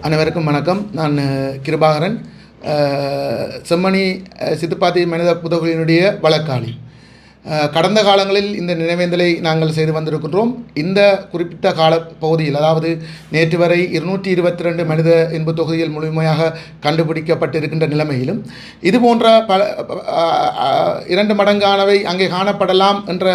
அனைவருக்கும் வணக்கம். நான் கிருபாகரன். செம்மணி சித்துப்பாத்தி மனித புதகுலினுடைய வழக்காளி. கடந்த காலங்களில் இந்த நினைவேந்தலை நாங்கள் செய்து வந்திருக்கின்றோம். இந்த குறிப்பிட்ட கால பகுதியில் அதாவது நேற்று வரை இருநூற்றி இருபத்தி ரெண்டு மனித இன்பு தொகுதியில் முழுமையாக கண்டுபிடிக்கப்பட்டிருக்கின்ற நிலைமையிலும் இது போன்ற பல இரண்டு மடங்கானவை அங்கே காணப்படலாம் என்ற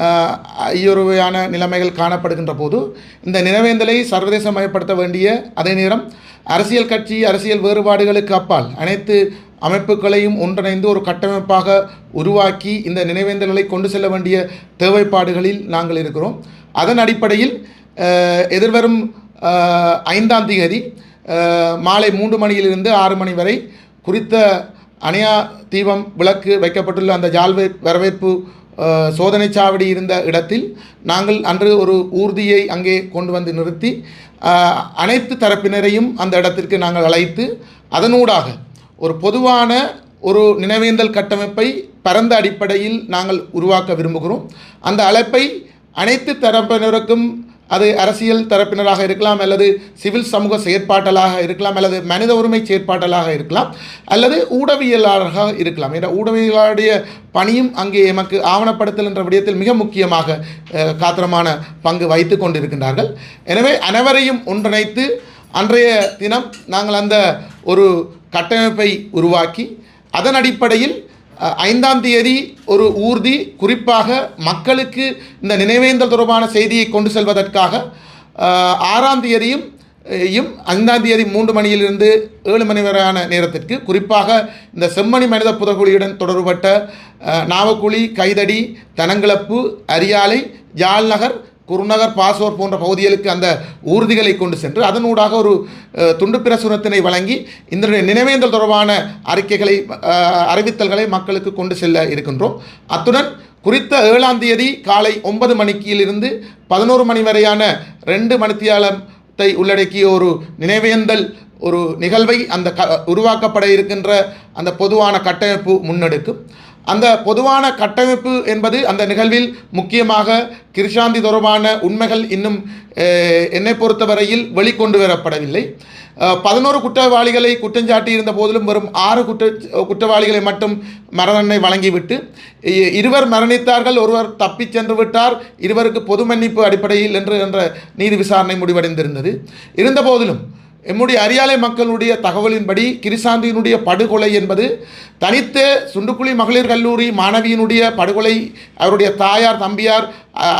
அஹ், ஐயுறுவையான நிலைமைகள் காணப்படுகின்ற போது இந்த நினைவேந்தலை சர்வதேசமயப்படுத்த வேண்டிய அதே நேரம் அரசியல் கட்சி அரசியல் வேறுபாடுகளுக்கு அப்பால் அனைத்து அமைப்புகளையும் ஒன்றிணைந்து ஒரு கட்டமைப்பாக உருவாக்கி இந்த நினைவேந்தல்களை கொண்டு செல்ல வேண்டிய தேவைப்பாடுகளில் நாங்கள் இருக்கிறோம். அதன் அடிப்படையில் எதிர்வரும் ஐந்தாம் தேதி மாலை மூன்று மணியிலிருந்து ஆறு மணி வரை குறித்த அணையா தீபம் விளக்கு வைக்கப்பட்டுள்ள அந்த ஜால்வே வரவேற்பு சோதனை சாவடி இருந்த இடத்தில் நாங்கள் அன்று ஒரு ஊர்தியை அங்கே கொண்டு வந்து நிறுத்தி அனைத்து தரப்பினரையும் அந்த இடத்திற்கு நாங்கள் அழைத்து அதனூடாக ஒரு பொதுவான ஒரு நினைவேந்தல் கட்டமைப்பை பரந்த அடிப்படையில் நாங்கள் உருவாக்க விரும்புகிறோம். அந்த அழைப்பை அனைத்து தரப்பினருக்கும் அது அரசியல் தரப்பினராக இருக்கலாம் அல்லது சிவில் சமூக செயற்பாட்டலாக இருக்கலாம் அல்லது மனித உரிமை செயற்பாட்டலாக இருக்கலாம் அல்லது ஊடகவியலாளராக இருக்கலாம். என்ற ஊடகவியலாளருடைய பணியும் அங்கே எமக்கு ஆவணப்படுத்தல் என்ற விடயத்தில் மிக முக்கியமாக காத்திரமான பங்கு வைத்து கொண்டிருக்கின்றார்கள். எனவே அனைவரையும் ஒன்றிணைத்து அன்றைய தினம் நாங்கள் அந்த ஒரு கட்டமைப்பை உருவாக்கி அதன் அடிப்படையில் ஐந்தாம் தேதி ஒரு ஊர்தி குறிப்பாக மக்களுக்கு இந்த நினைவேந்தல் தொடர்பான செய்தியை கொண்டு செல்வதற்காக ஆறாம் தேதியும் யும் ஐந்தாம் தேதி மூன்று மணியிலிருந்து ஏழு மணி வரையான நேரத்திற்கு குறிப்பாக இந்த செம்மணி மனித புதகுழியுடன் தொடர்பட்ட நாவக்குழி கைதடி தனங்கிளப்பு அரியாலை ஜால்நகர் குருநகர் பாசோர் போன்ற பகுதிகளுக்கு அந்த ஊர்திகளை கொண்டு சென்று அதனூடாக ஒரு துண்டு பிரசுரத்தினை வழங்கி இந்த நினைவேந்தல் தொடர்பான அறிக்கைகளை அறிவித்தல்களை மக்களுக்கு கொண்டு செல்ல இருக்கின்றோம். அத்துடன் குறித்த ஏழாம் தேதி காலை ஒன்பது மணிக்கிலிருந்து பதினோரு மணி வரையான ரெண்டு மணித்தியாலத்தை உள்ளடக்கிய ஒரு நினைவேந்தல் ஒரு நிகழ்வை அந்த க உருவாக்கப்பட இருக்கின்ற அந்த பொதுவான கட்டமைப்பு முன்னெடுக்கும். அந்த பொதுவான கட்டமைப்பு என்பது அந்த நிகழ்வில் முக்கியமாக கிருஷாந்தி தொடர்பான உண்மைகள் இன்னும் என்னை பொறுத்தவரையில் வெளிக்கொண்டு வரப்படவில்லை பதினோரு குற்றவாளிகளை குற்றஞ்சாட்டி இருந்த போதிலும் வெறும் ஆறு குற்ற குற்றவாளிகளை மட்டும் மரணனை வழங்கிவிட்டு இருவர் மரணித்தார்கள் ஒருவர் தப்பிச் சென்று விட்டார் இருவருக்கு பொது மன்னிப்பு அடிப்படையில் என்று என்ற நீதி விசாரணை முடிவடைந்திருந்தது. இருந்த போதிலும் எம்முடைய அரியாலை மக்களுடைய தகவலின்படி கிரிசாந்தியினுடைய படுகொலை என்பது தனித்த சுண்டுக்குழி மகளிர் கல்லூரி மாணவியினுடைய படுகொலை அவருடைய தாயார் தம்பியார் அ-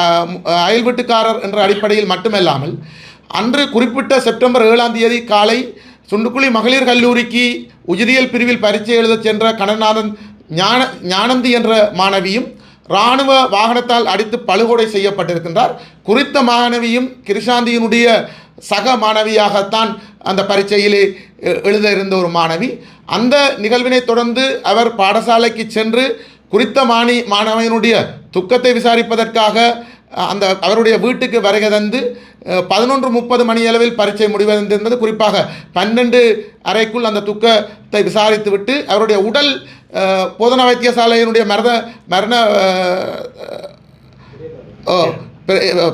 அயல் வீட்டுக்காரர் என்ற அடிப்படையில் மட்டுமல்லாமல் அன்று குறிப்பிட்ட செப்டம்பர் ஏழாம் தேதி காலை சுண்டுக்குழி மகளிர் கல்லூரிக்கு உயிரியல் பிரிவில் பரீட்சை எழுதச் சென்ற கணநாதன் ஞான ஞானந்தி என்ற மாணவியும் இராணுவ வாகனத்தால் அடித்து பழுகொடை செய்யப்பட்டிருக்கின்றார். குறித்த மாணவியும் கிருஷாந்தியினுடைய சக மாணவியாகத்தான் அந்த பரீட்சையிலே எ- எழுத இருந்த ஒரு மாணவி. அந்த நிகழ்வினை தொடர்ந்து அவர் பாடசாலைக்கு சென்று குறித்த மாணி மாணவியினுடைய துக்கத்தை விசாரிப்பதற்காக அந்த அவருடைய வீட்டுக்கு வருகை தந்து பதினொன்று முப்பது மணியளவில் பரீட்சை முடிவடைந்திருந்தது. குறிப்பாக பன்னெண்டு அறைக்குள் அந்த துக்கத்தை விசாரித்துவிட்டு அவருடைய உடல் போதனா வைத்தியசாலையினுடைய மரண மரண ஓ,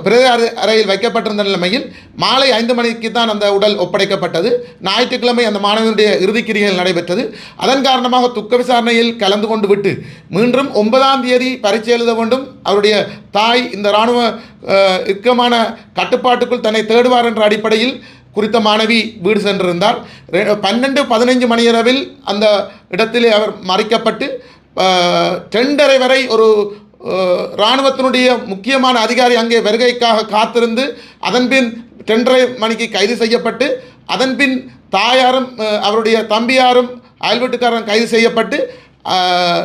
பிரேத அறையில் வைக்கப்பட்டிருந்த நிலைமையில் மாலை ஐந்து மணிக்கு தான் அந்த உடல் ஒப்படைக்கப்பட்டது. ஞாயிற்றுக்கிழமை அந்த மாணவனுடைய இறுதிக்கிரிகள் நடைபெற்றது. அதன் காரணமாக துக்க விசாரணையில் கலந்து கொண்டு விட்டு மீண்டும் ஒன்பதாம் தேதி பரீட்சை எழுத வேண்டும். அவருடைய தாய் இந்த இராணுவ அஹ், இறுக்கமான கட்டுப்பாட்டுக்குள் தன்னை தேடுவார் என்ற அடிப்படையில் குறித்த மாணவி வீடு சென்றிருந்தார். ரெ- பன்னெண்டு பதினைஞ்சு மணியளவில் அந்த இடத்திலே அவர் மறைக்கப்பட்டு டெண்டரை வரை ஒரு இராணுவத்தினுடைய முக்கியமான அதிகாரி அங்கே வருகைக்காக காத்திருந்து அதன்பின் டெண்டரை மணிக்கு கைது செய்யப்பட்டு அதன்பின் தாயாரும் அவருடைய தம்பியாரும் அயல்வீட்டுக்காரன் கைது செய்யப்பட்டு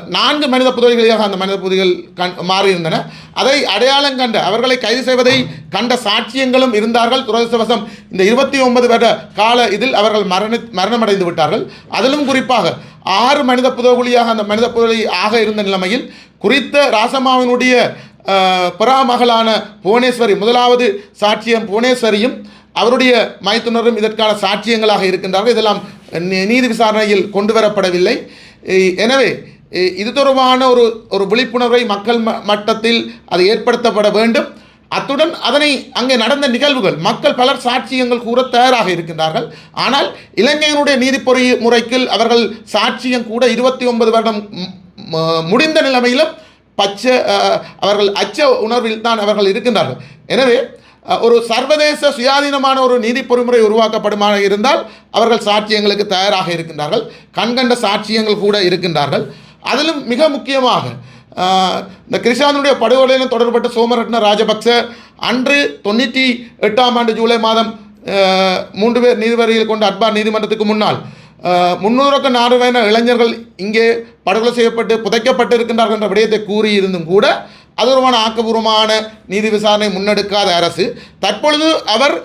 நான்கு மனித புதைகளாக அந்த மனித புதைகள் கண் மாறியிருந்தன. அதை அடையாளம் கண்ட அவர்களை கைது செய்வதை கண்ட சாட்சியங்களும் இருந்தார்கள். துரதிருஷ்டவசம் இந்த இருபத்தி ஒன்பது வருட கால இதில் அவர்கள் மரண மரணமடைந்து விட்டார்கள். அதிலும் குறிப்பாக ஆறு மனித புதவியாக அந்த மனித புதலி ஆக இருந்த நிலைமையில் குறித்த ராசம்மாவினுடைய பராமகளான பிறாமகளான புவனேஸ்வரி முதலாவது சாட்சியம் புவனேஸ்வரியும் அவருடைய மைத்துனரும் இதற்கான சாட்சியங்களாக இருக்கின்றார்கள். இதெல்லாம் நீ- நீதி விசாரணையில் கொண்டு வரப்படவில்லை எனவே இது தொடர்பான ஒரு ஒரு விழிப்புணர்வை மக்கள் ம- மட்டத்தில் அது ஏற்படுத்தப்பட வேண்டும். அத்துடன் அதனை அங்கே நடந்த நிகழ்வுகள் மக்கள் பலர் சாட்சியங்கள் கூற தயாராக இருக்கின்றார்கள். ஆனால் இலங்கையினுடைய நீதிப்பொறி முறைக்கு அவர்கள் சாட்சியம் கூட இருபத்தி ஒன்பது வருடம் முடிந்த நிலைமையிலும் பச்சை அவர்கள் அச்ச உணர்வில் தான் அவர்கள் இருக்கின்றார்கள். எனவே ஒரு சர்வதேச சுயாதீனமான ஒரு நீதி பொறிமுறை உருவாக்கப்படுமாக இருந்தால் அவர்கள் சாட்சியங்களுக்கு தயாராக இருக்கின்றார்கள். கண்கண்ட சாட்சியங்கள் கூட இருக்கின்றார்கள். அதிலும் மிக முக்கியமாக இந்த கிருஷானுடைய படுகொலையிலும் தொடர்பட்ட சோமரட்ன ராஜபக்ச அன்று தொண்ணூற்றி எட்டாம் ஆண்டு ஜூலை மாதம் மூன்று பேர் நீதிபதிகள் கொண்ட அட்பார் நீதிமன்றத்துக்கு முன்னால் முன்னூறுக்கு நாடுவேன இளைஞர்கள் இங்கே படுகொலை செய்யப்பட்டு புதைக்கப்பட்டு இருக்கின்றார்கள் என்ற விடயத்தை கூறியிருந்தும் கூட அது ஒருமான ஆக்கபூர்வமான நீதி விசாரணை முன்னெடுக்காத அரசு தற்பொழுது அவர்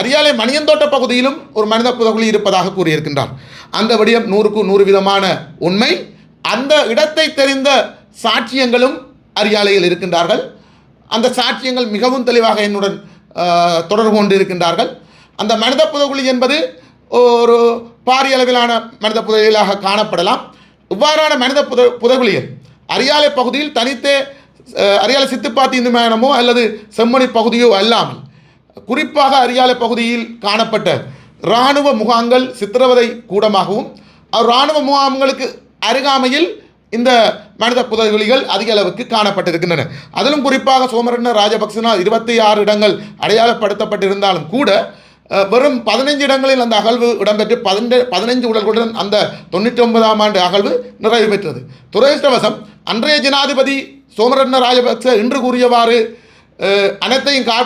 அரியாலை மணியந்தோட்ட பகுதியிலும் ஒரு மனித புதகுலி இருப்பதாக கூறியிருக்கின்றார். அந்த விடயம் நூறுக்கு நூறு விதமான உண்மை. அந்த இடத்தை தெரிந்த சாட்சியங்களும் அரியாலையில் இருக்கின்றார்கள். அந்த சாட்சியங்கள் மிகவும் தெளிவாக என்னுடன் தொடர்பு கொண்டு இருக்கின்றார்கள் அந்த மனித புதகுலி என்பது ஒரு பாரிய அளவிலான மனித புதையலாக காணப்படலாம். இவ்வாறான மனித புத புதகுழிகள் அரியாலை பகுதியில் தனித்தே அரியாலை சித்துப்பாத்தி இந்து மேனமோ அல்லது செம்மணி பகுதியோ அல்லாமல் குறிப்பாக அரியாலை பகுதியில் காணப்பட்ட இராணுவ முகாம்கள் சித்திரவதை கூடமாகவும் இராணுவ முகாம்களுக்கு அருகாமையில் இந்த மனித புதைகுழிகள் அதிக அளவுக்கு காணப்பட்டிருக்கின்றன. அதிலும் குறிப்பாக சோமரண்ண ராஜபக்சனால் இருபத்தி ஆறு இடங்கள் அடையாளப்படுத்தப்பட்டிருந்தாலும் கூட வெறும் பதினைஞ்சு இடங்களில் அந்த அகழ்வு இடம்பெற்று பதினெண்டு பதினைஞ்சு உடல்களுடன் அந்த தொண்ணூற்றி ஒன்பதாம் ஆண்டு அகழ்வு நிறைவு பெற்றது. துரதிருஷ்டவசம் அன்றைய ஜனாதிபதி சோமரண்ண ராஜபக்ச இன்று கூறியவாறு அனைத்தையும் கா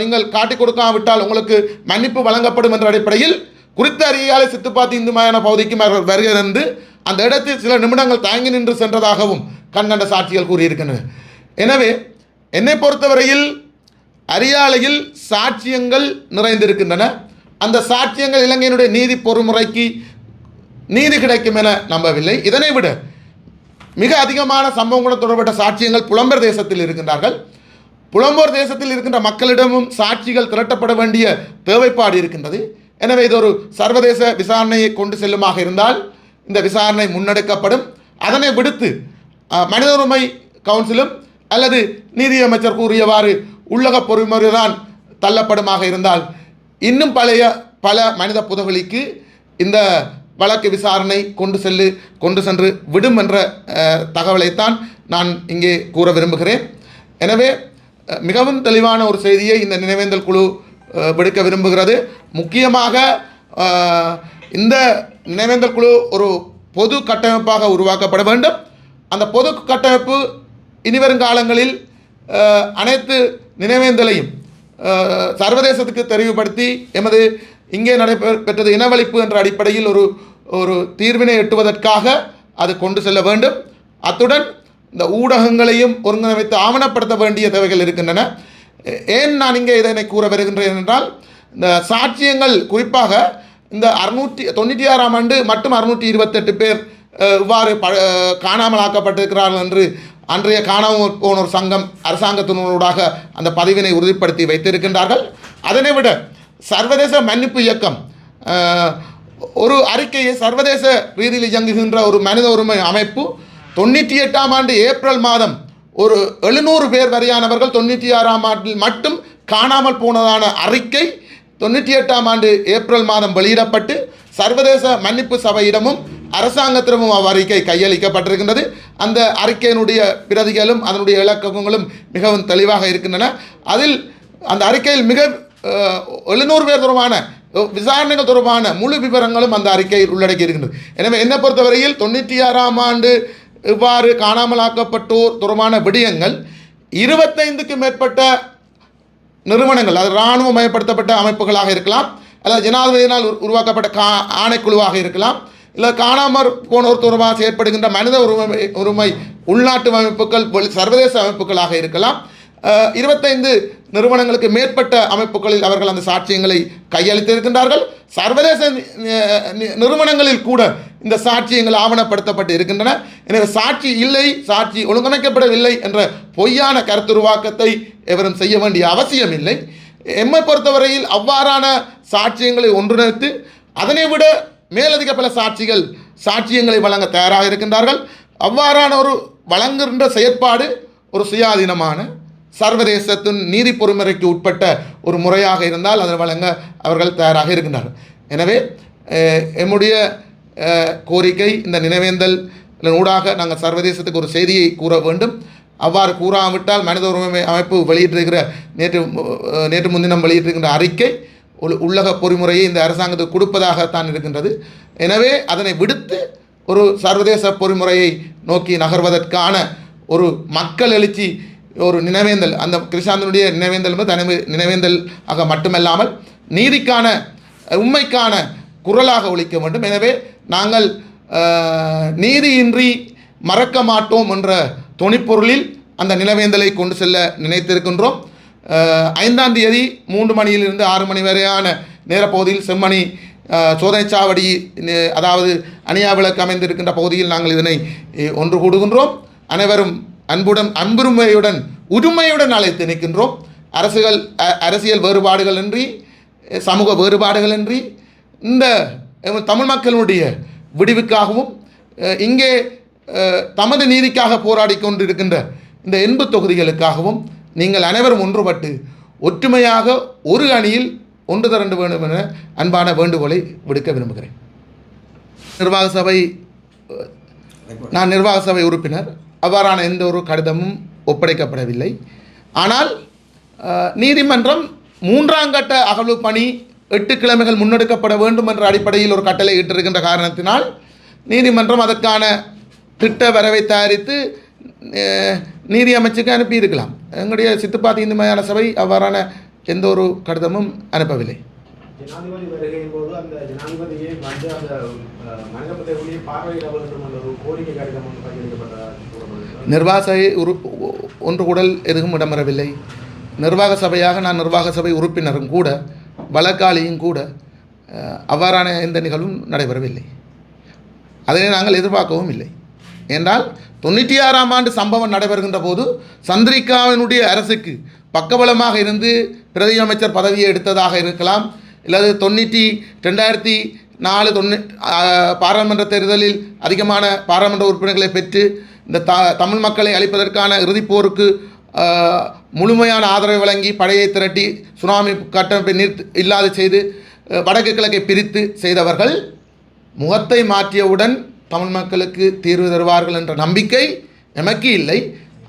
நீங்கள் காட்டிக் கொடுக்காவிட்டால் உங்களுக்கு மன்னிப்பு வழங்கப்படும் என்ற அடிப்படையில் குறித்த அறியாலை சித்துப்பாத்தி இந்துமயான பகுதிக்கு வருகை தந்து அந்த இடத்தில் சில நிமிடங்கள் தாங்கி நின்று சென்றதாகவும் கண்கண்ட சாட்சிகள் கூறியிருக்கின்றன. எனவே என்னை பொறுத்தவரையில் அரியாலையில் சாட்சியங்கள் நிறைந்திருக்கின்றன. அந்த சாட்சியங்கள் இலங்கையினுடைய நீதி பொறுமுறைக்கு நீதி கிடைக்கும் என நம்பவில்லை. இதனை விட மிக அதிகமான சம்பவங்களுடன் தொடர்பட்ட சாட்சியங்கள் புலம்பெயர் தேசத்தில் இருக்கின்றார்கள். புலம்போர் தேசத்தில் இருக்கின்ற மக்களிடமும் சாட்சிகள் திரட்டப்பட வேண்டிய தேவைப்பாடு இருக்கின்றது. எனவே இது ஒரு சர்வதேச விசாரணையை கொண்டு செல்லுமாக இருந்தால் இந்த விசாரணை முன்னெடுக்கப்படும். அதனை விடுத்து மனித உரிமை கவுன்சிலும் அல்லது நீதியமைச்சர் கூறியவாறு உள்ளக பொறுமுறைதான் தள்ளப்படுமாக இருந்தால் இன்னும் பழைய பல மனித புதவலிக்கு இந்த வழக்கு விசாரணை கொண்டு செல்லு கொண்டு சென்று விடும் என்ற தகவலைத்தான் நான் இங்கே கூற விரும்புகிறேன். எனவே மிகவும் தெளிவான ஒரு செய்தியை இந்த நினைவேந்தல் குழு விடுக்க விரும்புகிறது. முக்கியமாக இந்த நினைவேந்தல் குழு ஒரு பொது கட்டமைப்பாக உருவாக்கப்பட வேண்டும். அந்த பொது கட்டமைப்பு இனிவரும் காலங்களில் அனைத்து நினைவேந்தலையும் சர்வதேசத்துக்கு தெரிவுபடுத்தி எமது இங்கே நடைபெற்றது இனவழிப்பு என்ற அடிப்படையில் ஒரு ஒரு தீர்வினை எட்டுவதற்காக அது கொண்டு செல்ல வேண்டும். அத்துடன் இந்த ஊடகங்களையும் ஒருங்கிணைத்து ஆவணப்படுத்த வேண்டிய தேவைகள் இருக்கின்றன. ஏன் நான் இங்கே இதனை கூற வருகின்றேன் என்றால் இந்த சாட்சியங்கள் குறிப்பாக இந்த அறுநூற்றி தொண்ணூற்றி ஆறாம் ஆண்டு மட்டும் அறுநூற்றி இருபத்தெட்டு பேர் இவ்வாறு ப காணாமல் ஆக்கப்பட்டிருக்கிறார்கள் என்று அன்றைய காணாமல் போனோர் சங்கம் அரசாங்கத்தினூடாக அந்த பதிவினை உறுதிப்படுத்தி வைத்திருக்கின்றார்கள். அதனை விட சர்வதேச மன்னிப்பு இயக்கம். ஒரு அறிக்கையை சர்வதேச ரீதியில் இயங்குகின்ற ஒரு மனித உரிமை அமைப்பு தொண்ணூற்றி எட்டாம் ஆண்டு ஏப்ரல் மாதம் ஒரு எழுநூறு பேர் வரையானவர்கள் தொண்ணூற்றி ஆறாம் ஆண்டில் மட்டும் காணாமல் போனதான அறிக்கை தொண்ணூற்றி எட்டாம் ஆண்டு ஏப்ரல் மாதம் வெளியிடப்பட்டு சர்வதேச மன்னிப்பு சபையிடமும் அரசாங்கத்திடமும் அவ்வறிக்கை கையளிக்கப்பட்டிருக்கின்றது. அந்த அறிக்கையினுடைய பிரதிகளும் அதனுடைய இலக்கங்களும் மிகவும் தெளிவாக இருக்கின்றன. அதில் அந்த அறிக்கையில் மிக எழுநூறு பேர் தொடர்பான விசாரணைகள் தொடர்பான முழு விவரங்களும் அந்த அறிக்கையில் உள்ளடக்கி இருக்கின்றது எனவே என்னை பொறுத்தவரையில் தொண்ணூற்றி ஆறாம் ஆண்டு இவ்வாறு காணாமலாக்கப்பட்டோர் தொடர்பான விடயங்கள் இருபத்தைந்துக்கு மேற்பட்ட நிறுவனங்கள் அது இராணுவமயப்படுத்தப்பட்ட அமைப்புகளாக இருக்கலாம் அல்லது ஜனாதிபதியினால் உருவாக்கப்பட்ட கா ஆணைக்குழுவாக இருக்கலாம் இல்லை காணாமற் போனோர் தொடர்பாக செயற்படுகின்ற மனித உரிமை உரிமை உள்நாட்டு அமைப்புகள் சர்வதேச அமைப்புகளாக இருக்கலாம் இருபத்தைந்து நிறுவனங்களுக்கு மேற்பட்ட அமைப்புகளில் அவர்கள் அந்த சாட்சியங்களை கையளித்திருக்கின்றார்கள். சர்வதேச நிறுவனங்களில் கூட இந்த சாட்சியங்கள் ஆவணப்படுத்தப்பட்டு இருக்கின்றன. எனவே சாட்சி இல்லை சாட்சி ஒழுங்கமைக்கப்படவில்லை என்ற பொய்யான கருத்துருவாக்கத்தை எவரும் செய்ய வேண்டிய அவசியம் இல்லை எம்மை பொறுத்தவரையில் அவ்வாறான சாட்சியங்களை ஒன்றிணைத்து அதனை விட மேலதிக பல சாட்சிகள் சாட்சியங்களை வழங்க தயாராக இருக்கின்றார்கள். அவ்வாறான ஒரு வழங்குகின்ற செயற்பாடு ஒரு சுயாதீனமான சர்வதேசத்தின் நீதி பொறிமுறைக்கு உட்பட்ட ஒரு முறையாக இருந்தால் அதை வழங்க அவர்கள் தயாராக இருக்கின்றார்கள். எனவே எம்முடைய கோரிக்கை இந்த நினைவேந்தல் ஊடாக நாங்கள் சர்வதேசத்துக்கு ஒரு செய்தியை கூற வேண்டும். அவ்வாறு கூறாவிட்டால் மனித உரிமை அமைப்பு வெளியிட்டிருக்கிற நேற்று நேற்று முன்தினம் வெளியிட்டிருக்கின்ற அறிக்கை உள்ளக பொறிமுறையை இந்த அரசாங்கத்துக்கு கொடுப்பதாகத்தான் இருக்கின்றது. எனவே அதனை விடுத்து ஒரு சர்வதேச பொறிமுறையை நோக்கி நகர்வதற்கான ஒரு மக்கள் எழுச்சி ஒரு நினைவேந்தல் அந்த கிருஷ்ணாந்தனுடைய நினைவேந்தல் என்பது தனி நினைவேந்தல் ஆக மட்டுமல்லாமல் நீதிக்கான உண்மைக்கான குரலாக ஒழிக்க வேண்டும். எனவே நாங்கள் நீதியின்றி மறக்க மாட்டோம் என்ற துணிப்பொருளில் அந்த நிலவேந்தலை கொண்டு செல்ல நினைத்திருக்கின்றோம். ஐந்தாம் தேதி மூன்று மணியிலிருந்து ஆறு மணி வரையான நேரப்பகுதியில் செம்மணி சோதனைச்சாவடி அதாவது அணியா விளக்கு அமைந்திருக்கின்ற பகுதியில் நாங்கள் இதனை ஒன்று கூடுகின்றோம். அனைவரும் அன்புடன் அன்புரிமையுடன் உரிமையுடன் அழைத்து நிற்கின்றோம். அரசுகள் அ- அரசியல் வேறுபாடுகளின்றி சமூக வேறுபாடுகளின்றி இந்த தமிழ் மக்களுடைய விடிவுக்காகவும் இங்கே தமது நீதிக்காக போராடி கொண்டிருக்கின்ற இந்த எண்பு தொகுதிகளுக்காகவும் நீங்கள் அனைவரும் ஒன்றுபட்டு ஒற்றுமையாக ஒரு அணியில் ஒன்று திரண்டு வேண்டும் என அன்பான வேண்டுகோளை விடுக்க விரும்புகிறேன். நிர்வாக சபை நான் நிர்வாக சபை உறுப்பினர். அவ்வாறான எந்த ஒரு கடிதமும் ஒப்படைக்கப்படவில்லை. ஆனால் நீதிமன்றம் மூன்றாம் கட்ட அகழ்வு பணி எட்டு கிழமைகள் முன்னெடுக்கப்பட வேண்டும் என்ற அடிப்படையில் ஒரு கட்டளை இட்டிருக்கின்ற காரணத்தினால் நீதிமன்றம் அதற்கான திட்ட வரவை தயாரித்து நீதி அமைச்சுக்கு அனுப்பியிருக்கலாம். எங்களுடைய சித்துப்பாத்தி இந்து மயான சபை அவ்வாறான எந்த ஒரு கடிதமும் அனுப்பவில்லை. ஜனாதிபதி வருகையின் போது அந்த ஜனாதிபதியை வந்து அந்த மனிதபத்தை மனிதபுத்திரவுடைய பார்வையிட வேண்டும் என்ற ஒரு கோரிக்கை கடிதம் ஒன்று பகிர்ந்தப்பட்டதாக நிர்வாக உறு ஒன்று கூடல் எதுவும் இடம்பெறவில்லை. நிர்வாக சபையாக நான் நிர்வாக சபை உறுப்பினரும் கூட வழக்காளியும் கூட அவ்வாறான எந்த நிகழ்வும் நடைபெறவில்லை. அதனை நாங்கள் எதிர்பார்க்கவும் இல்லை. என்றால் தொண்ணூற்றி ஆறாம் ஆண்டு சம்பவம் நடைபெறுகின்ற போது சந்திரிகாவினுடைய அரசுக்கு பக்கபலமாக இருந்து பிரதி அமைச்சர் பதவியை எடுத்ததாக இருக்கலாம் இல்லாது தொண்ணூற்றி ரெண்டாயிரத்தி நாலு தொண்ணூ பாராளுமன்ற தேர்தலில் அதிகமான பாராளுமன்ற உறுப்பினர்களை பெற்று இந்த த தமிழ் மக்களை அழிப்பதற்கான இறுதிப்போருக்கு முழுமையான ஆதரவை வழங்கி படையை திரட்டி சுனாமி கட்டமைப்பை நிறுத்து இல்லாது செய்து வடக்கு கிழக்கை பிரித்து செய்தவர்கள் முகத்தை மாற்றியவுடன் தமிழ் மக்களுக்கு தீர்வு தருவார்கள் என்ற நம்பிக்கை எமக்கு இல்லை.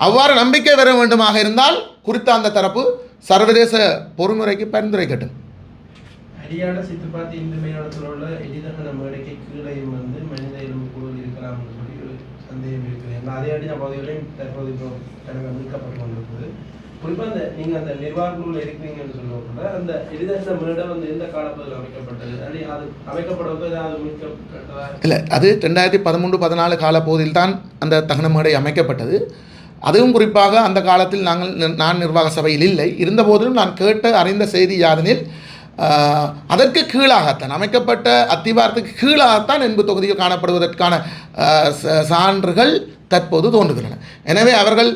அவ்வாறு நம்பிக்கை பெற வேண்டுமாக இருந்தால் குறித்த அந்த தரப்பு சர்வதேச பொறுமுறைக்கு பரிந்துரைக்கட்டும். அரியாட சித்துப்பாத்தி இந்து மேலாளத்தில் உள்ள எளிதகன மேடைக்கு கீழையும் வந்து மனித எலும்பு கூடல் இருக்கலாம்னு சொல்லி ஒரு சந்தேகம் இருக்குது ஏன்னா அதே அடி நான் பகுதிகளையும் தற்போது இப்போ எனக்கு மீட்கப்பட்டு கொண்டிருக்குது. குறிப்பாக அந்த நீங்கள் அந்த நிர்வாக குழுவில் இருக்கிறீங்கன்னு சொல்லக்கூட அந்த எளிதகன மேடை வந்து எந்த காலப்பகுதியில் அமைக்கப்பட்டது? அடி அது அமைக்கப்படுவது ஏதாவது மீட்கப்பட்டதா? இல்லை அது ரெண்டாயிரத்தி பதிமூன்று பதினாலு காலப்பகுதியில் தான் அந்த தகன மேடை அமைக்கப்பட்டது. அதுவும் குறிப்பாக அந்த காலத்தில் நாங்கள் நான் நிர்வாக சபையில் இல்லை. இருந்தபோதிலும் நான் கேட்ட அறிந்த செய்தி யாதெனில் அதற்கு கீழாகத்தான் அமைக்கப்பட்ட அத்திவாரத்துக்கு கீழாகத்தான் என்பது தொகுதியில் காணப்படுவதற்கான ச- சான்றுகள் தற்போது தோன்றுகின்றன. எனவே அவர்கள்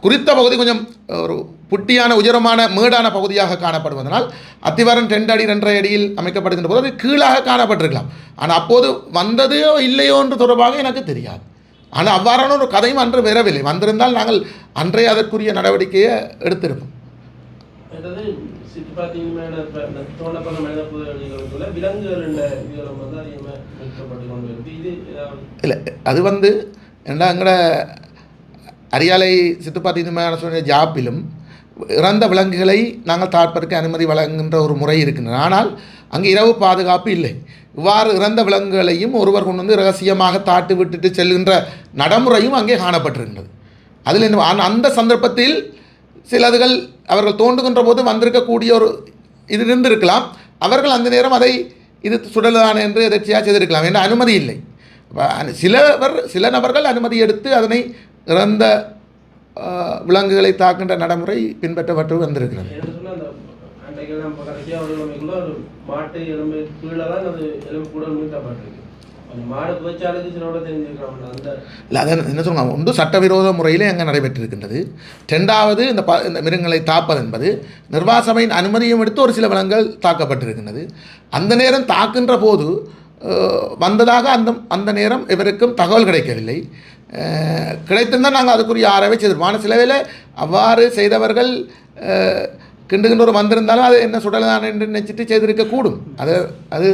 குறித்த பகுதி கொஞ்சம் ஒரு புட்டியான உயரமான மேடான பகுதியாக காணப்படுவதனால் அத்திவாரம் ரெண்டு அடி ரெண்டரை அடியில் அமைக்கப்படுகின்ற போது அது கீழாக காணப்பட்டிருக்கலாம். ஆனால் அப்போது வந்ததையோ இல்லையோ என்று தொடர்பாக எனக்கு தெரியாது. ஆனால் அவ்வாறான ஒரு கதையும் அன்று வரவில்லை. வந்திருந்தால் நாங்கள் அன்றைய அதற்குரிய நடவடிக்கையை எடுத்திருப்போம். அதாவது பார்த்தீங்கன்னா இந்து இந்த தோண்டப்பட்ட மனித புதையல்களுக்குள்ள விலங்குகள் என்ற வந்து அதிகமாக மீட்கப்பட்டு கொண்டு இருக்குது இது இல்லை அது வந்து என்ன எங்களோட அரியாலை சித்துப்பாத்தி இந்துமையான சொன்ன ஜாப்பிலும் இறந்த விலங்குகளை நாங்கள் தாட்பதற்கு அனுமதி வழங்குகின்ற ஒரு முறை இருக்கின்றது ஆனால் அங்கே இரவு பாதுகாப்பு இல்லை. இவ்வாறு இறந்த விலங்குகளையும் ஒருவர் கொண்டு வந்து ரகசியமாக தாட்டு விட்டுட்டு செல்கின்ற நடைமுறையும் அங்கே காணப்பட்டிருக்கின்றது அதில் என்ன அந்த சந்தர்ப்பத்தில் சிலதுகள் அவர்கள் தோன்றுகின்ற போது வந்திருக்கக்கூடிய ஒரு இது இருந்திருக்கலாம். அவர்கள் அந்த நேரம் அதை இது சுடலான என்று எதிர்ச்சியாக செய்திருக்கலாம். என்ற அனுமதி இல்லை. சிலவர் சில நபர்கள் அனுமதி எடுத்து அதனை இறந்த விலங்குகளை தாக்கின்ற நடைமுறை பின்பற்றப்பட்டு வந்திருக்கிறது. மாட்டு எலும்பு கீழே தான் அது எலும்பு கூட மீட்கப்பட்டிருக்கு இல்லை அதை என்ன சொல்லுவாங்க? ஒன்று சட்டவிரோத முறையில் அங்கே நடைபெற்றிருக்கின்றது. ரெண்டாவது இந்த ப இந்த மிருகங்களை தாப்பது என்பது நிர்வாக சபையின் அனுமதியும் எடுத்து ஒரு சில விலங்குகள் தாக்கப்பட்டிருக்கின்றது. அந்த நேரம் தாக்கின்ற போது வந்ததாக அந்த அந்த நேரம் இவருக்கும் தகவல் கிடைக்கவில்லை. கிடைத்திருந்தால் நாங்கள் அதுக்குரிய ஆராய்வை செய்திருப்போம். ஆனால் சிலவேளை அவ்வாறு செய்தவர்கள் அஹ், கிண்டுகின்ற ஒரு வந்திருந்தாலும் அது என்ன சுடலாம் என்று நினச்சிட்டு செய்திருக்க கூடும் அது அது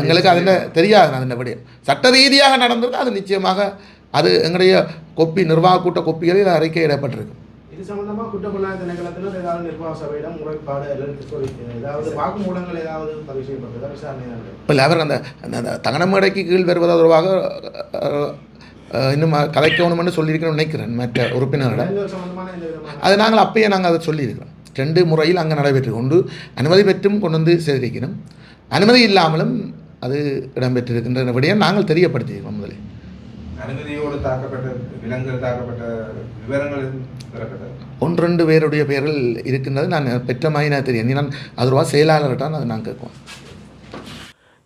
எங்களுக்கு அதில் தெரியாது அதன் விடயம் சட்ட ரீதியாக நடந்திருக்கு அது நிச்சயமாக அது எங்களுடைய கொப்பி நிர்வாக கூட்ட கொப்பிகளில் அறிக்கையிடப்பட்டிருக்கு இது சம்பந்தமா குற்றப்புலனாய்வு திணைக்களத்தினர் ஏதாவது நிர்வாக சபையிடம் முறைப்பாடு அல்லது சொல்லி ஏதாவது வாக்குமூலங்கள் ஏதாவது பதிவு செய்யப்பட்டதா? விசாரணை நடந்தது இப்போ அவர் அந்த அந்த தகனமேடைக்கு கீழ் வருவது தொடர்பாக இன்னும் கதைக்கணும்னு சொல்லியிருக்கணும்னு நினைக்கிறேன் மற்ற உறுப்பினரிடம் இது அது நாங்கள் அப்பயே நாங்கள் அதை சொல்லியிருக்கிறோம். ரெண்டு முறையில் அங்கே நடைபெற்று கொண்டு அனுமதி பெற்றும் கொண்டு வந்து செய்திருக்கணும் அனுமதி இல்லாமலும் அது இடம்பெற்றிருக்கின்ற விடயம் நாங்கள் தெரியப்படுத்தியிருக்கோம் முதலில். அனுமதியோடு தாக்கப்பட்ட விலங்குகள் தாக்கப்பட்ட விவரங்கள் எதுவும் பெறப்பட்டது? ஒன்று ரெண்டு பேருடைய பெயர்கள் இருக்கின்றது. நான் பெற்ற மாதிரி நான் தெரியும். நான் அது ரூபா செயலாளர்கிட்ட அதை நான் கேட்குவோம்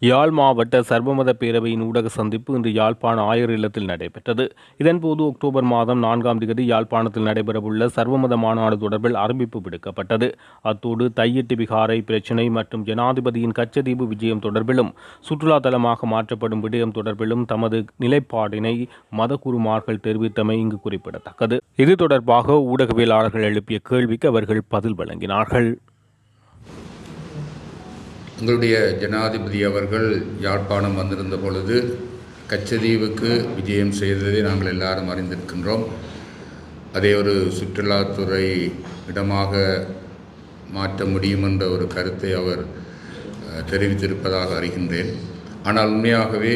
யாழ் மாவட்ட சர்வமத பேரவையின் ஊடக சந்திப்பு இன்று யாழ்ப்பாண ஆயர் இல்லத்தில் நடைபெற்றது. இதன்போது அக்டோபர் மாதம் நான்காம் தேதி யாழ்ப்பாணத்தில் நடைபெறவுள்ள சர்வமத மாநாடு தொடர்பில் அறிவிப்பு விடுக்கப்பட்டது. அத்தோடு தையிட்டு விகாரை பிரச்சினை மற்றும் ஜனாதிபதியின் கச்சதீவு விஜயம் தொடர்பிலும் சுற்றுலா தலமாக மாற்றப்படும் விடயம் தொடர்பிலும் தமது நிலைப்பாடினை மதகுருமார்கள் தெரிவித்தமை இங்கு குறிப்பிடத்தக்கது. இது தொடர்பாக ஊடகவியலாளர்கள் எழுப்பிய கேள்விக்கு அவர்கள் பதில் வழங்கினார்கள். உங்களுடைய ஜனாதிபதி அவர்கள் யாழ்ப்பாணம் வந்திருந்த பொழுது கச்சதீவுக்கு விஜயம் செய்ததை நாங்கள் எல்லாரும் அறிந்திருக்கின்றோம். அதை ஒரு சுற்றுலாத்துறை இடமாக மாற்ற முடியும் என்ற ஒரு கருத்தை அவர் தெரிவித்திருப்பதாக அறிகின்றேன். ஆனால் உண்மையாகவே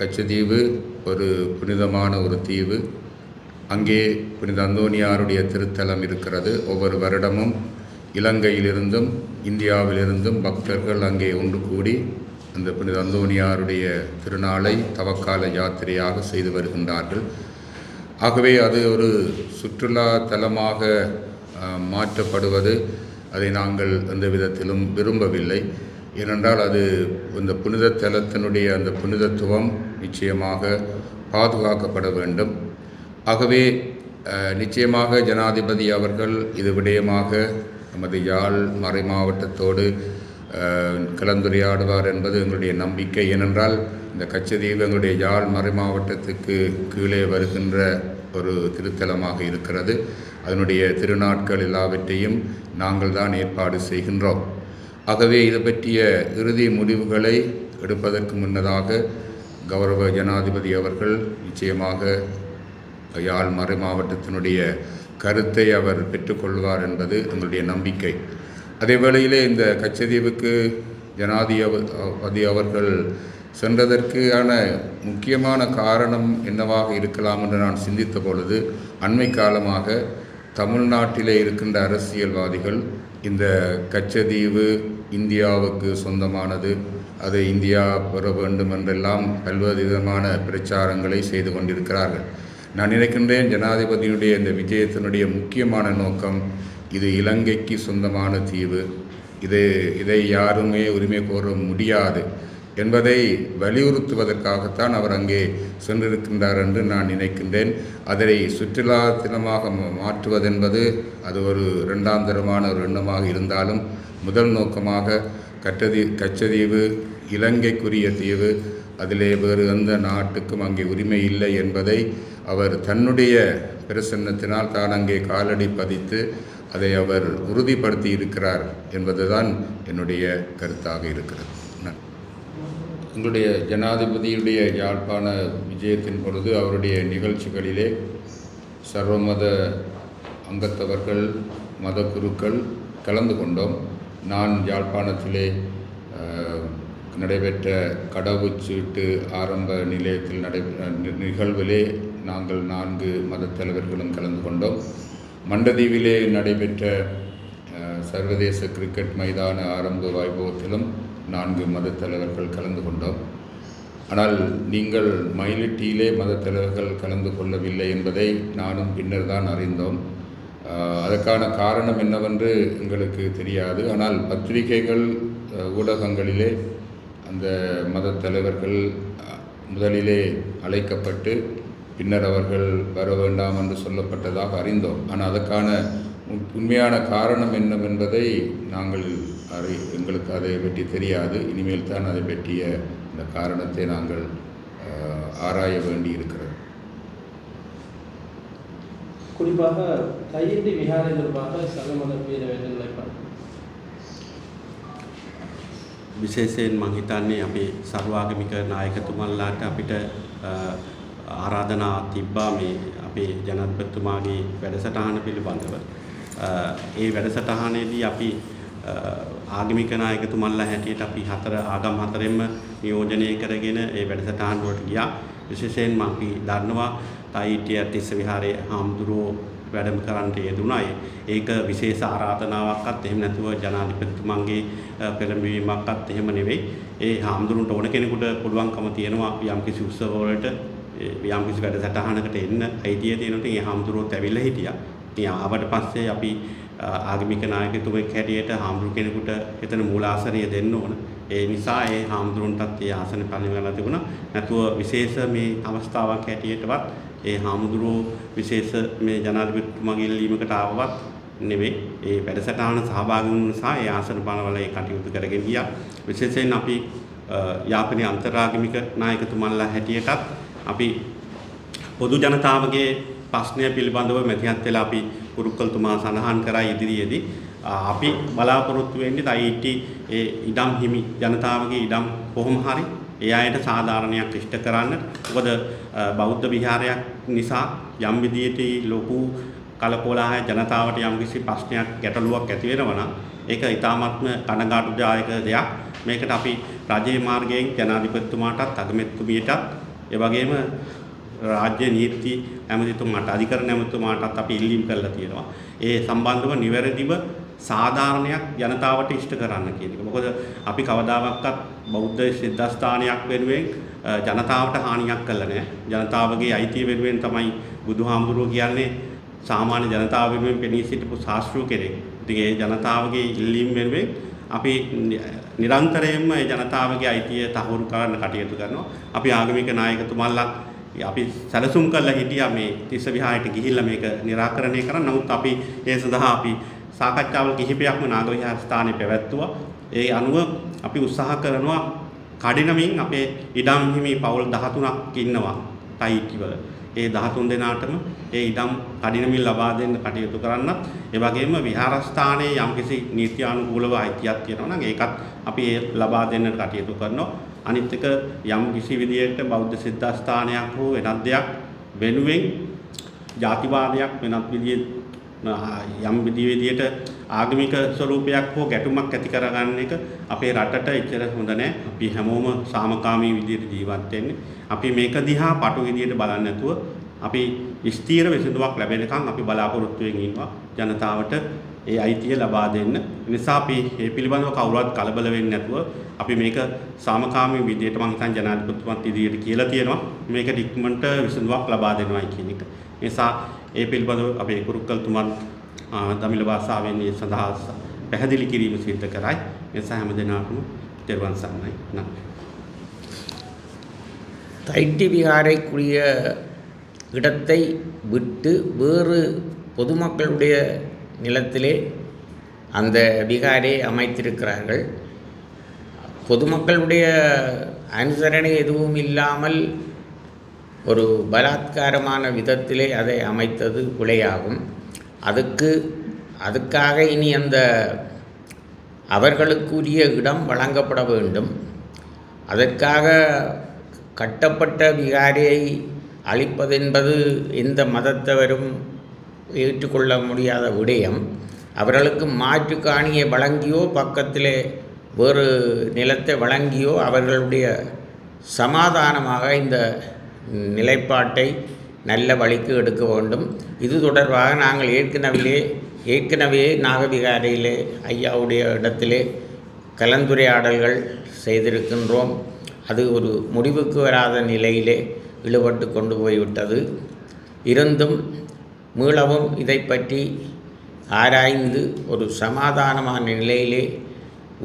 கச்சதீவு ஒரு புனிதமான ஒரு தீவு. அங்கே புனித அந்தோனியாருடைய திருத்தலம் இருக்கிறது. ஒவ்வொரு வருடமும் இலங்கையிலிருந்தும் இந்தியாவிலிருந்தும் பக்தர்கள் அங்கே ஒன்று கூடி அந்த புனித அந்தோனியாருடைய திருநாளை தவக்கால யாத்திரையாக செய்து வருகின்றார்கள். ஆகவே அது ஒரு சுற்றுலா தலமாக மாற்றப்படுவது அதை நாங்கள் எந்த விதத்திலும் விரும்பவில்லை. ஏனென்றால் அது இந்த புனித தலத்தினுடைய அந்த புனிதத்துவம் நிச்சயமாக பாதுகாக்கப்பட வேண்டும். ஆகவே நிச்சயமாக ஜனாதிபதி அவர்கள் இது விடயமாக நமது யாழ் மறை மாவட்டத்தோடு கலந்துரையாடுவார் என்பது எங்களுடைய நம்பிக்கை. ஏனென்றால் இந்த கச்சதீவு எங்களுடைய யாழ் மறை மாவட்டத்துக்கு கீழே வருகின்ற ஒரு திருத்தலமாக இருக்கிறது. அதனுடைய திருநாட்கள் எல்லாவற்றையும் நாங்கள் தான் ஏற்பாடு செய்கின்றோம். ஆகவே இது பற்றிய இறுதி முடிவுகளை எடுப்பதற்கு முன்னதாக கௌரவ ஜனாதிபதி அவர்கள் நிச்சயமாக யாழ் மறை மாவட்டத்தினுடைய கருத்தை அவர் பெற்றுக்கொள்வார் என்பது எங்களுடைய நம்பிக்கை. அதே வேளையிலே இந்த கச்சதீவுக்கு ஜனாதிபதி அவர்கள் சென்றதற்கான முக்கியமான காரணம் என்னவாக இருக்கலாம் என்று நான் சிந்தித்த பொழுது அண்மை காலமாக தமிழ்நாட்டிலே இருக்கின்ற அரசியல்வாதிகள் இந்த கச்சதீவு இந்தியாவுக்கு சொந்தமானது அதை இந்தியா பெற வேண்டும் என்றெல்லாம் பல்வேறு விதமான பிரச்சாரங்களை செய்து கொண்டிருக்கிறார்கள். நான் நினைக்கின்றேன் ஜனாதிபதியுடைய இந்த விஜயத்தினுடைய முக்கியமான நோக்கம் இது இலங்கைக்கு சொந்தமான தீவு. இது இதை யாருமே உரிமை கோர முடியாது என்பதை வலியுறுத்துவதற்காகத்தான் அவர் அங்கே சென்றிருக்கின்றார் என்று நான் நினைக்கின்றேன். அதை சுற்றுலா தினமாக மா- மாற்றுவதென்பது அது ஒரு இரண்டாம் தரமான ஒரு எண்ணமாக இருந்தாலும் முதல் நோக்கமாக கட்டதி கச்சதீவு இலங்கைக்குரிய தீவு. அதிலே வேறு எந்த நாட்டுக்கும் அங்கே உரிமை இல்லை என்பதை அவர் தன்னுடைய பிரசன்னத்தினால் தான் அங்கே காலடி பதித்து அதை அவர் உறுதிப்படுத்தி இருக்கிறார் என்பதுதான் என்னுடைய கருத்தாக இருக்கிறது. நன்றி எங்களுடைய ஜனாதிபதியுடைய யாழ்ப்பாண விஜயத்தின் பொழுது அவருடைய நிகழ்ச்சிகளிலே சர்வமத அங்கத்தவர்கள் மத குருக்கள் கலந்து கொண்டோம். நான் யாழ்ப்பாணத்திலே நடைபெற்ற கடவுச்சீட்டு ஆரம்ப நிலையத்தில் நடை நி- நிகழ்விலே நாங்கள் நான்கு மத தலைவர்களும் கலந்து கொண்டோம். மண்டதீவிலே நடைபெற்ற சர்வதேச கிரிக்கெட் மைதான ஆரம்ப வைபவத்திலும் நான்கு மத தலைவர்கள் கலந்து கொண்டோம். ஆனால் நீங்கள் மயிலிட்டியிலே மத தலைவர்கள் கலந்து கொள்ளவில்லை என்பதை நானும் பின்னர் தான் அறிந்தோம். அதற்கான காரணம் என்னவென்று எங்களுக்கு தெரியாது. ஆனால் பத்திரிகைகள் ஊடகங்களிலே அந்த மத தலைவர்கள் முதலிலே அழைக்கப்பட்டு பின்னர் அவர்கள் வர வேண்டாம் என்று சொல்லப்பட்டதாக அறிந்தோம். ஆனால் அதற்கான உண்மையான காரணம் என்னவென்பதை நாங்கள் அறி எங்களுக்கு அதை பற்றி தெரியாது. இனிமேல் தான் அதை பற்றிய இந்த காரணத்தை நாங்கள் ஆராய வேண்டி இருக்கிறது குறிப்பாக கையெட்டி விகாரை தொடர்பாக சகமத பேரவைகள் நிலைப்பாடு. විශේෂයෙන් මං හිතන්නේ අපේ සර්වාගමික නායකතුමන්ලාට අපිට අ, ආරාධනා තිබ්බා මේ අපේ ජනාධිපතිතුමාගේ වැඩසටහන පිළිබඳව. අ, ඒ වැඩසටහනේදී අපි අ, ආගමික නායකතුමන්ලා හැටියට අපි හතර ආගම් හතරෙන්ම නියෝජනය කරගෙන ඒ වැඩසටහන වලට ගියා. විශේෂයෙන්ම අපි දන්නවා තයිටිය තිස්ස විහාරයේ හාමුදුරුවෝ වැඩම කරන්නට යෙදුණා. ඒ- ඒක විශේෂ ආරාධනාවක්වත් එහෙම නැතුව ජනාධිපතිතුමන්ගේ අ, පෙළඹවීමක්වත් එහෙම නෙවෙයි. ඒ හාමුදුරුන්ට ඕන කෙනෙකුට පුළුවන්කම තියෙනවා යම්කිසි උත්සව වලට ඒ යම්කිසි වැඩසටහනකට එන්න අයිතිය තියෙනකොට ඒ හාමුදුරුවෝත් ඇවිල්ලා හිටියා. ඉතින් ආවට පස්සේ අපි අ, ආගමික නායකතුමෙක් හැටියට හාමුදුරු කෙනෙකුට එතන මූලාසනය දෙන්න ඕන. ඒ නිසා ඒ හාමුදුරුන්ටත් ඒ ආසන පරිණිවලා තිබුණා. නැතුව විශේෂ මේ අවස්ථාවක් හැටියටවත් ඒ හාමුදුරුවෝ විශේෂ මේ ජනාධිපතිතුමාගේ ඉල්ලීමකට ආවවත් නෙවෙයි. ඒ වැඩසටහන සහභාගී වුණ නිසා ඒ ආසන පනවල ඒ කටයුතු කරගෙන ගියා. විශේෂයෙන් අපි අ, යාපනයේ අන්තරාගමික නායකතුමන්ලා හැටියටත් අපි පොදු ජනතාවගේ ප්‍රශ්නය පිළිබඳව මැදිහත් වෙලා අපි පුරුක්කල්තුමා සඳහන් කරා ඉදිරියේදී අ, අපි බලාපොරොත්තු වෙන්නේ තයිටි ඒ ඉඩම් හිමි ජනතාවගේ ඉඩම් කොහොම හරි ඒ අයට සාධාරණයක් ඉෂ්ට කරන්න. මොකද අ, බෞද්ධ විහාරයක් නිසා යම් විදියට ලොකු කලකෝලාහල ජනතාවට යම්කිසි ප්‍රශ්නයක් ගැටලුවක් ඇති වෙනවා නම් ඒක ඊටාත්ම කනගාටුදායක දෙයක්. මේකට අපි රජයේ මාර්ගයෙන් ජනාධිපතිතුමාටත් අගමැතිතුමියටත් ඒ වගේම රාජ්‍ය නීති ඇමතිතුමාට අධිකරණ ඇමතිතුමාටත් අපි ඉල්ලීම් කරලා තියෙනවා. ඒ සම්බන්ධව නිවැරදිව සාධාරණයක් ජනතාවට ඉෂ්ට කරන්න කියන එක. මොකද අපි කවදාවත් බෞද්ධ සිද්ධාස්ථානයක් වෙනුවෙන් අ, ජනතාවට හානියක් කළා නැහැ. ජනතාවගේ අයිතිය වෙනුවෙන් තමයි බුදුහාමුදුරුවෝ කියන්නේ සාමාන්‍ය ජනතාව වෙනුවෙන් පෙනී සිටපු ශාස්ත්‍රූ කෙනෙක්. ඉතින් ඒ ජනතාවගේ ඉල්ලීම් වෙනුවෙන් අපි නි- නිරන්තරයෙන්ම ඒ ජනතාවගේ අයිතිය තහවුරු කරන්න කටයුතු කරනවා. අපි ආගමික නායකතුමන්ලා අපි සැලසුම් කරලා හිටියා මේ තිස්ස විහාරයට ගිහිල්ලා මේක निराකරණය කරන්න. නමුත් අපි ඒ සඳහා අපි සාකච්ඡාවල් කිහිපයක්ම නාග විහාර ස්ථානයේ පැවැත්තුවා. ඒ අනුව අපි උත්සාහ කරනවා කඩිනමින් අපේ ඉඩම් හිමි පවුල් 13ක් ඉන්නවා තයිටිවල. ඒ 13 දෙනාටම ඒ ඉඩම් කඩිනමින් ලබා දෙන්න කටයුතු කරන්නත් ඒ වගේම විහාරස්ථානයේ යම්කිසි නීත්‍යානුකූලව අයිතියක් තියෙනවා නම් ඒකත් අපි ඒ ලබා දෙන්න කටයුතු කරනවා. අනිත් එක යම් කිසි විදියකට බෞද්ධ සිද්ධාස්ථානයක් හෝ වෙනත් දෙයක් වෙනුවෙන් ජාතිවාදයක් වෙනත් විදියට යම් විදි විදියට ආගමික ස්වරූපයක් හෝ ගැටුමක් ඇති කරගන්න එක අපේ රටට එච්චර හොඳ නැහැ. අපි හැමෝම සාමකාමී විදියට ජීවත් වෙන්නේ. අපි මේක දිහා පටු විදියට බලන්නේ නැතුව අපි ස්ථීර විසඳුමක් ලැබෙනකන් අපි බලාපොරොත්තු වෙමින් ඉන්නවා ජනතාවට ඒ අයිතිය ලබා දෙන්න. ඒ නිසා අපි මේ පිළිබඳව කවුරුවත් කලබල වෙන්නේ නැතුව අපි මේක සාමකාමී විදියට මම හිතන් ජනාධිපතිතුමත් ඉදිරියට කියලා තියෙනවා. මේක ඉක්මනට විසඳුමක් ලබා දෙනවායි කියන එක. ඒ නිසා ඒ පිළිබඳව අපේ කුරුක්කල්තුමන් අ, දමිළ භාෂාවෙන් ඒ සඳහා ස- පැහැදිලි කිරීම සිද්ධ කරයි. ඒ නිසා හැම දිනකටම තෙරුවන් සරණයි. නමස්කාර. தைட்டி விகாரைக்குரிய இடத்தை விட்டு வேறு பொதுமக்களுடைய நிலத்திலே அந்த விகாரை அமைத்திருக்கிறார்கள். பொதுமக்களுடைய அனுசரணை எதுவும் இல்லாமல் ஒரு பலாத்காரமான விதத்திலே அதை அமைத்தது பிழையாகும் அதுக்கு அதுக்காக இனி அந்த அவர்களுக்குரிய இடம் வழங்கப்பட வேண்டும். அதற்காக கட்டப்பட்ட விகாரியை அழிப்பதென்பது எந்த மதத்தவரும் ஏற்றுக்கொள்ள முடியாத விடயம் அவர்களுக்கு மாற்று காணியை வழங்கியோ பக்கத்திலே வேறு நிலத்தை வழங்கியோ அவர்களுடைய சமாதானமாக இந்த நிலைப்பாட்டை நல்ல வழிக்கு எடுக்க வேண்டும். இது தொடர்பாக நாங்கள் ஏற்கனவே ஏற்கனவே நாகவிகாரையிலே ஐயாவுடைய இடத்திலே கலந்துரையாடல்கள் செய்திருக்கின்றோம். அது ஒரு முடிவுக்கு வராத நிலையிலே இழுபட்டு கொண்டு போய்விட்டது. இருந்தும் மீளவும் இதை பற்றி ஆராய்ந்து ஒரு சமாதானமான நிலையிலே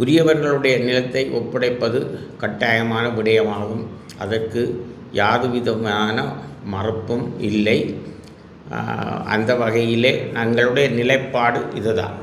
உரியவர்களுடைய நிலத்தை ஒப்படைப்பது கட்டாயமான விடயமாகும். அதற்கு யாதுவிதமான மறுப்பும் இல்லை. அந்த வகையிலே எங்களுடைய நிலைப்பாடு இதுதான்.